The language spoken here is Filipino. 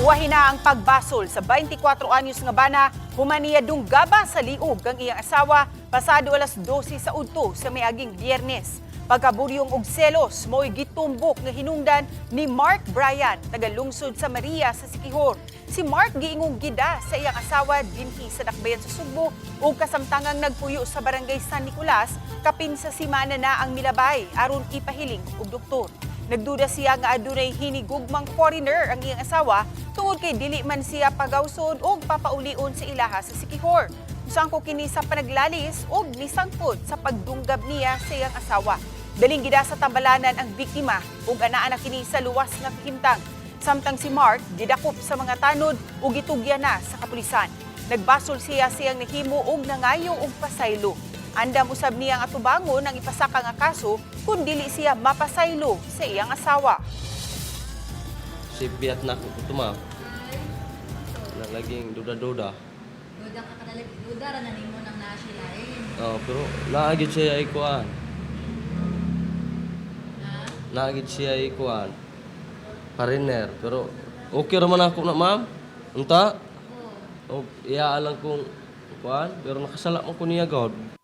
Uwahin na ang pagbasol sa 24 anyos nga bana, humaniya dunggaba sa liog ang iyang asawa pasado alas 12 sa udto sa miaging biyernes. Pagkaburyong og selos, mo'y gitumbok nga hinungdan ni Mark Bryan, tagalungsod sa Maria sa Sikihor. Si Mark giingong gida sa iyang asawa dinhi sa Dakbayan sa Sugbo ug kasamtangang nagpuyo sa barangay San Nicolas kapin sa simana na ang milabay aron ipahiling og doktor. Nagduda siya nga adunay hinigugmang foreigner ang iyang asawa tungod kay dili man siya pagawsod o papaulion sa ilaha sa Sikihor. Usang ko kini sa panaglalis o nisangpod sa pagdunggab niya sa iyang asawa. Daling gida sa tambalanan ang biktima ug anaa na kini sa luwas nga kahimtang. Samtang si Mark gidakop sa mga tanod ug gitugya na sa kapulisan. Nagbasol siya siyang nahimo og nangayo og pasaylo. Andam usab niya ang atubangon ang ipasaka nga kaso kung dili siya mapasaylo sa iyang asawa. Si Biat na ako ito ma'am. Na laging duda-duda. Duda ka kadalag, duda ra na nimo nang nasilain. Oh, pero naagid siya ikuan. Ha? Naagid siya ikuan. Pariner. Pero okay raman ako na ma'am. Unta? Oo. O iya alang kong kuan. Pero nakasala mo ko niya God.